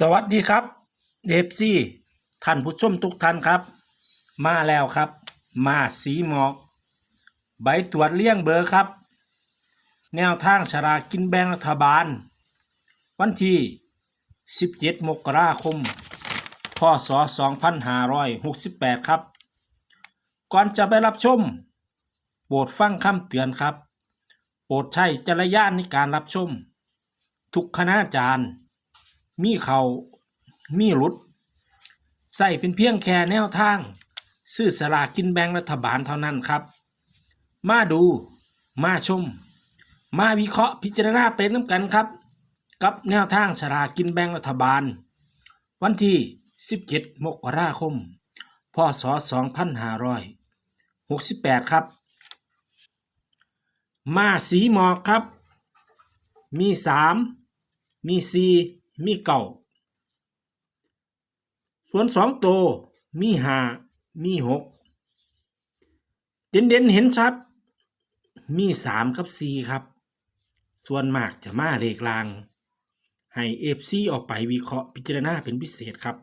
สวัสดีครับเดฟซี่ท่านผู้ชมทุกท่านครับ มาแล้วครับ มาสีหมอก ใบตรวจเลี่ยงเบอร์ครับ แนวทางฉลากินแบ่งรัฐบาล วันที่ 17 มกราคม พศ 2568 ครับ ก่อนจะไปรับชม โปรดฟังคำเตือนครับ โปรดใช้จารยานในการรับชม ทุกคณาจารย์ มีเขามีหลุดใส่เป็นเพียงแค่แนวทาง ซื้อสลากกินแบ่งรัฐบาลเท่านั้นครับ มาดู มาชม มาวิเคราะห์พิจารณาเป็นน้ำกันครับ กับแนวทางสลากกินแบ่งรัฐบาล วันที่ 17 มกราคม พศ 2568 ครับ มาสีหมอกครับ มีสามมีสี่ มีเก่า ส่วนสองตัวมีห้ามีหกเด่นเด่นเห็นชัด มีสามกับสี่ครับ ส่วนมากจะมาเลขลาง ให้เอฟซีออกไปวิเคราะห์พิจารณาเป็นพิเศษครับ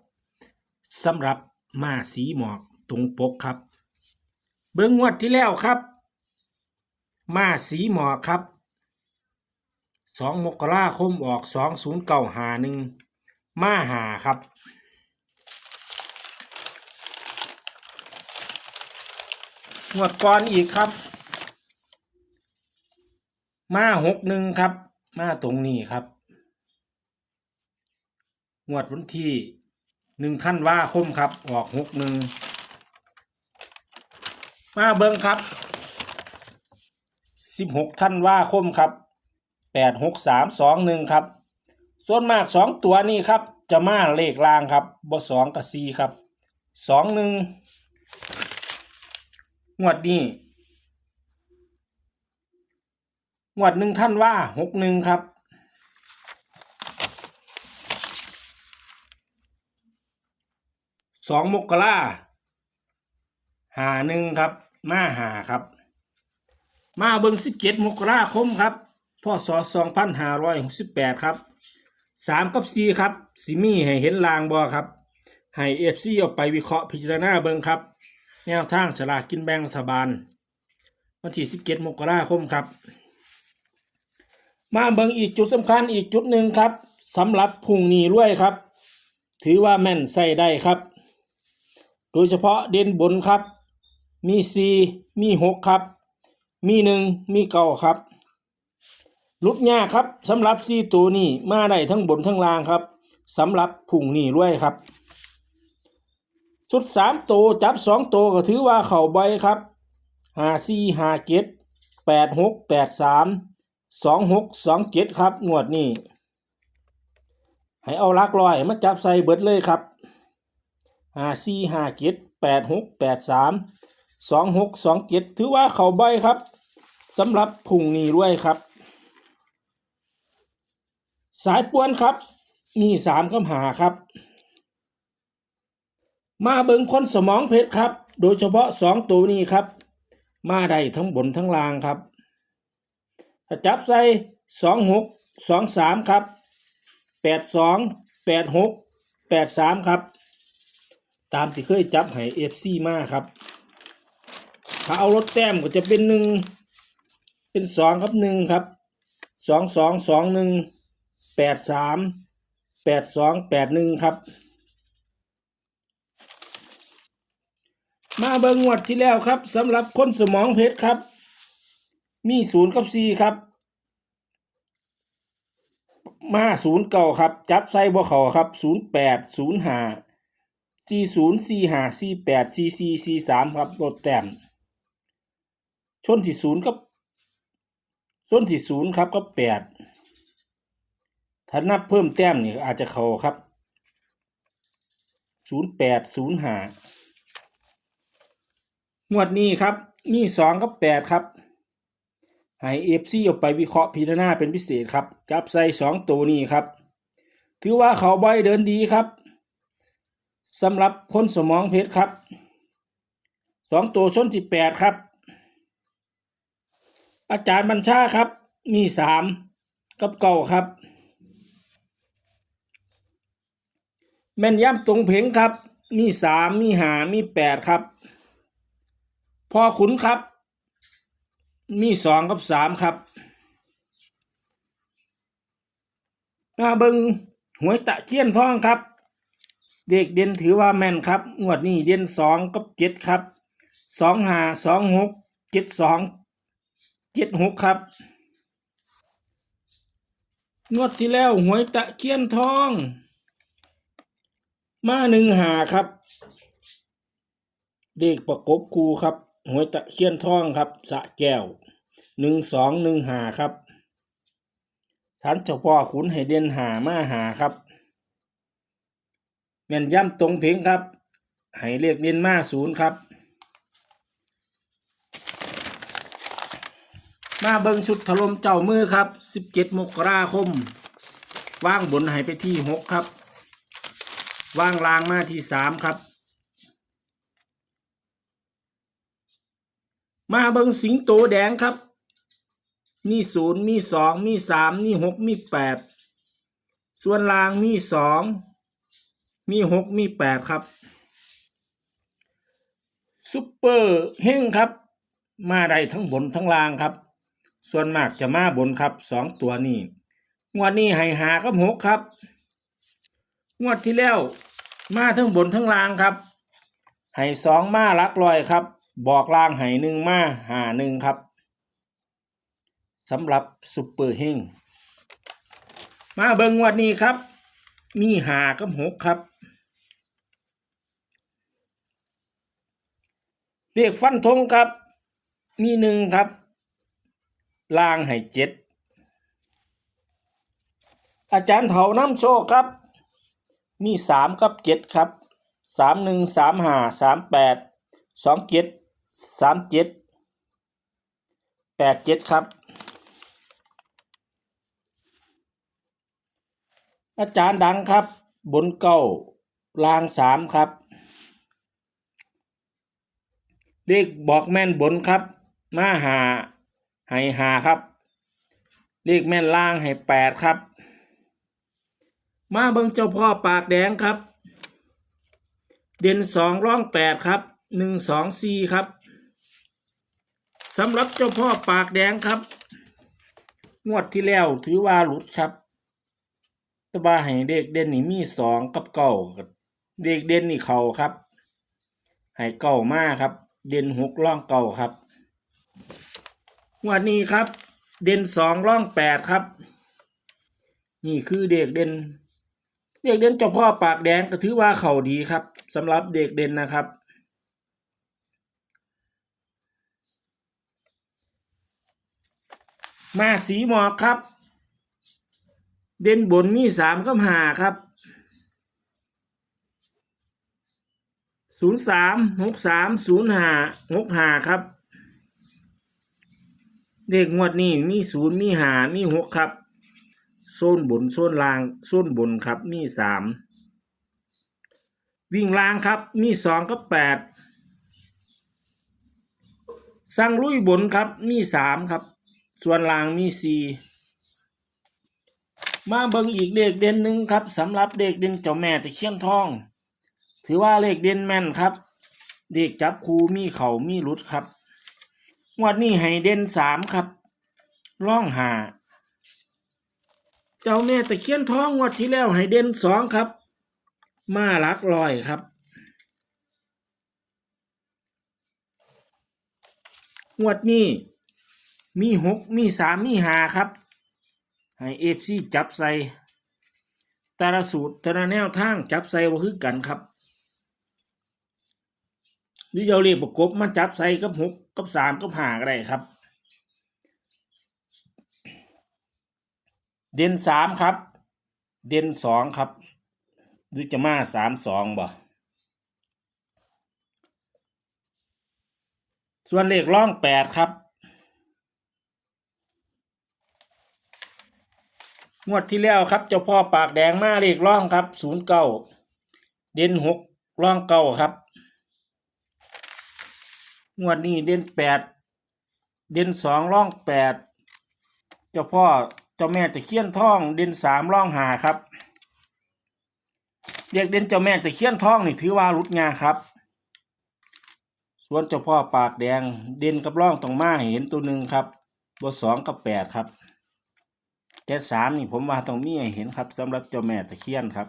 สำหรับมาสีหมอกตรงปกครับ เบิ้งงวดที่แล้วครับ มาสีหมอกครับ สองมกราคมออกสองศูนย์เก้าหาหนึ่งมาหาครับ งวดก่อนอีกครับ มาหกหนึ่งครับ มาตรงนี้ครับ งวดวันที่หนึ่งขั้นว่าคมครับ ออกหกหนึ่งมาเบิ้งครับสิบหกท่านว่าคมครับ แปดหกสามสองหนึ่งครับ ส่วนมากสองตัวนี้ครับ จะมาเลขล่างครับบสองกับสี่ครับสองหนึ่งงวดนี้งวดหนึ่งท่านว่าหกหนึ่งครับสองมกราหาหนึ่งครับ มาหาครับ มาเบิ้งสิบเจ็ดมกราคมครับ พศสองพันห้าร้อยหกสิบแปดครับสามกับสี่ครับสิมีให้เห็นลางบอครับ ให้เอฟซีเอาไปวิเคราะห์พิจารณาเบิ้งครับ แนวทางสลากกินแบ่งรัฐบาล วันที่สิบเจ็ดมกราคมครับ มาเบิ่งอีกจุดสำคัญอีกจุดหนึ่งครับสำหรับพุ่งนี้ด้วยครับ ถือว่าแม่นใส่ได้ครับ โดยเฉพาะเด่นบนครับ มีสี่มีหกครับ มีหนึ่งมีเก้าครับ ลุดยากครับสำหรับสี่ตัวนี้มาได้ทั้งบนทั้งล่างครับสำหรับพุ่งนี้ด้วยครับ ชุดสามตัวจับสองตัวก็ถือว่าเข่าใบครับหาสี่ห้าเจ็ดแปดหกแปดสามสองหกสองเจ็ดครับงวดนี้ให้เอาลักลอยมาจับใส่เบิดเลยครับหาสี่ห้าเจ็ดแปดหกแปดสามสองหกสองเจ็ดถือว่าเข่าใบครับสำหรับพุ่งนี้ด้วยครับ สายปวนครับ มีสามคำหาครับ มาเบิงคนสมองเพชรครับ โดยเฉพาะสองตัวนี้ครับ มาได้ทั้งบนทั้งล่างครับถ้าจับใส่สองหกสองสามครับแปดสองแปดหกแปดสามครับ ตามที่เคยจับให้เอฟซีมาครับ ถ้าเอารถแต้มก็จะเป็นหนึ่งเป็นสองครับหนึ่งครับสองสองสองหนึ่ง แปดสามแปดสองแปดหนึ่งครับ มาเบิงงวดที่แล้วครับสำหรับคนสมองเพชรครับ มีศูนย์กับสี่ครับ มาศูนย์เก่าครับ จับไซบ่เขาครับศูนย์แปดศูนย์ห้าสี่ศูนย์สี่ห้าสี่แปดสี่สี่สี่สามครับลดแต้มชนที่ศูนย์กับชนที่ศูนย์ครับก็แปด ถ้านับเพิ่มแต้มนี่อาจจะเขาครับศูนย์แปดศูนย์หางวดนี้ครับมีสองกับแปดครับ ให้เอฟซีออกไปวิเคราะห์พิจารณาเป็นพิเศษครับ จับใส่สองตัวนี้ครับ ถือว่าเขาใบเดินดีครับสำหรับคนสมองเพชรครับสองตัวชนสิบแปดครับ อาจารย์บัญชาครับ มีสามกับเก่าครับ แม่นย่ำตรงเพงครับ มีสามมีหามีแปดครับ พอขุนครับ มีสองกับสามครับมาเบิงหวยตะเคียนทองครับ เด็กเด่นถือว่าแม่นครับงวดนี้เด่นสองกับเจ็ดครับสองหาสองหกเจ็ดสองเจ็ดหกครับงวดที่แล้วหวยตะเคียนทอง มาหนึ่งหาครับ เลขประกบคูครับหวยตะเคียนทองครับ สะแก้วหนึ่งสองหนึ่งหาครับสันเจ้าพ่อขุนให้เด่นหามาหาครับแม่นย่ำตรงเพงครับให้เลขเด่นมาศูนย์ครับมาเบิงชุดถล่มเจ้ามือครับ 17 มกราคม ว่างบนให้ไปที่ 6 ครับ ว่างลางมาที่3ครับ มาเบิงสิงโตแดงครับ มีศูนย์มีสองมีสามมีหกมีแปดส่วนลางมีสองมีหกมีแปดครับซุปเปอร์เฮงครับ มาได้ทั้งบนทั้งล่างครับ ส่วนมากจะมาบนครับสองตัวนี้งวดนี้ให้หากับหกครับ งวดที่แล้วมาทั้งบนทั้งล่างครับให้สองมาลักลอยครับ บอกล่างให้หนึ่งมาหาหนึ่งครับสำหรับซุปเปอร์เฮงมาเบิงงวดนี้ครับ มีหากับหกครับเรียกฟันธงครับ มีหนึ่งครับ ล่างให้เจ็ดอาจารย์เถาน้ำโชคครับ มีสามกับเจ็ดครับสามหนึ่งสามห้าสามแปดสองเจ็ดสามเจ็ดแปดเจ็ดครับ อาจารย์ดังครับ บนเก้าล่างสามครับ เลขบอกแม่นบนครับ มาหาให้หาครับ เลขแม่นล่างให้แปดครับ มาเบิงเจ้าพ่อปากแดงครับ เด่นสองร่องแปดครับหนึ่งสองสี่ครับสำหรับเจ้าพ่อปากแดงครับ งวดที่แล้วถือว่าหลุดครับตว่าให้เด็กเด่นนี่มีสองกับเก้าเด็กเด่นนี่เขาครับให้เก้ามากครับ เด่นหกร่องเก้าครับงวดนี้ครับ เด่นสองร่องแปดครับ นี่คือเด็กเด่น เด็กเด่นเจ้าพ่อปากแดงก็ถือว่าเขาดีครับสำหรับเด็กเด่นนะครับ มาสีหมอกครับ เด่นบนมีสามกับหาครับศูนย์สามหกสามศูนย์หาหกหาครับ เด็กงวดนี้มีศูนย์มีหามีหกครับ โซนบนโซนล่างโซนบนครับมีสามวิ่งล่างครับมีสองกับแปดสั่งลุยบนครับมีสามครับ ส่วนล่างมีสี่มาเบิ่งอีกเลขเด่นหนึ่งครับสำหรับเด็กเด่นเจ้าแม่ตะเคียนทอง ถือว่าเลขเด่นแม่นครับเด็กจับคูมีเขามีรุดครับงวดนี้ให้เด่นสามครับ ร่องหา เจ้าแม่ตะเคียนทองงวดที่แล้วให้เด่นสองครับ มาลักลอยครับงวดนี้มีหกมีสามมีหาครับ ให้เอฟซีจับใส่แต่ละสูตรแต่ละแนวทางจับใส่บ่คือกันครับหรือจะเอาเลขประกบมาจับใส่กับหกกับสามกับห้าก็ได้ครับ เด่นสามครับ เด่นสองครับหรือจะมาสามสองบ่ส่วนเลขร่องแปดครับ งวดที่แล้วครับเจ้าพ่อปากแดงมาเลขร่องครับศูนย์เก้าเด่นหกร่องเก้าครับ งวดนี้เด่นแปดเด่นสองร่องแปดเจ้าพ่อ จ้าแม่ตะเคียนทองเด่นสามร่องหาครับเรียกเด่นเจ้าแม่ตะเคียนทองนี่ถือว่ารุดงาครับ ส่วนเจ้าพ่อปากแดงเด่นกับร่องตรงมาเห็นตัวหนึ่งครับบสองกับแปดครับแต่สามนี่ผมว่าต้องมีเห็นครับสำหรับเจ้าแม่ตะเคียนครับ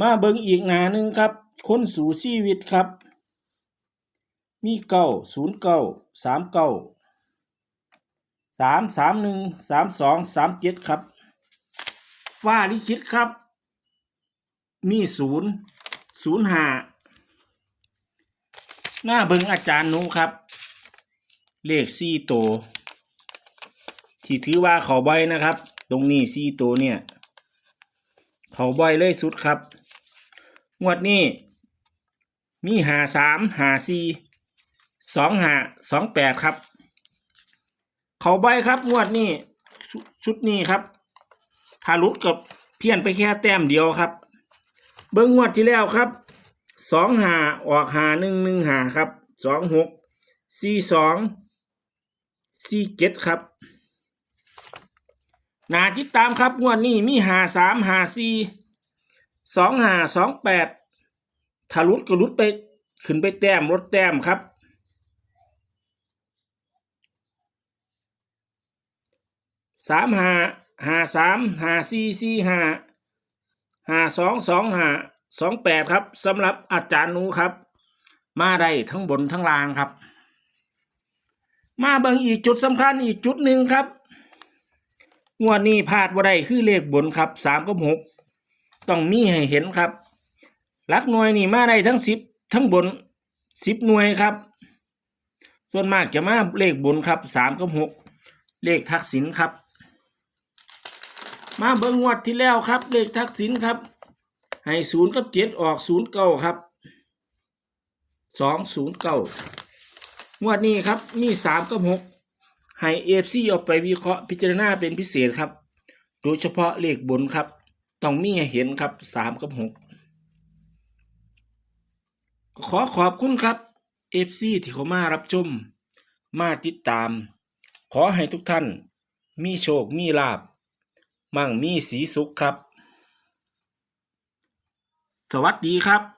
มาเบิ่งอีกหนาหนึ่งครับ คนสู่ชีวิตครับ มีเก้าศูนย์เก้าสามเก้า สามสามหนึ่งสามสองสามเจ็ดครับฟ้าลิขิตครับ มีศูนย์ศูนย์ห้าหน้าเบิงอาจารย์หนูครับ เลขสี่โต ที่ถือว่าเขาใบนะครับ ตรงนี้สี่โตเนี่ย เขาใบเลยสุดครับ งวดนี้ มีหาสามหาสี่สองหาสองแปดครับ เขาใบครับงวดนี้ชุดนี้ครับถ้าหลุดกับเพี้ยนไปแค่แต้มเดียวครับ เบิ้งงวดที่แล้วครับสองหาออกหาหนึ่งหนึ่งหาครับสองหกสี่สองสี่เจ็ดครับหนาติดตามครับงวดนี้มีหาสามหาสี่สองหาสองแปดถ้าหลุดก็หลุดไปขึ้นไปแต้มลดแต้มครับ สามหาหาสามหาสี่สี่หาหาสองสองหาสองแปดครับสำหรับอาจารย์หนูครับ มาได้ทั้งบนทั้งล่างครับ มาเบิ่งอีกจุดสำคัญอีกจุดหนึ่งครับงวดนี้พลาดว่าได้คือเลขบนครับสามกับหกต้องมีให้เห็นครับลักหน่วยนี่มาได้ทั้งสิบทั้งบนสิบหน่วยครับ ส่วนมากจะมาเลขบนครับสามกับหกเลขทักษิณครับ มาเบิ่งงวดที่แล้วครับ เลขทักษิณครับ ให้ศูนย์กับเจ็ดออกศูนย์เก้าครับสองศูนย์เก้างวดนี้ครับมีสามกับหกให้เอฟซีเอาไปวิเคราะห์พิจารณาเป็นพิเศษครับ โดยเฉพาะเลขบนครับ ต้องมีให้เห็นครับสามกับหกขอขอบคุณครับเอฟซีที่เขามารับชม มาติดตาม ขอให้ทุกท่าน มีโชค มีลาบ มั่งมีสีสุขครับ สวัสดีครับ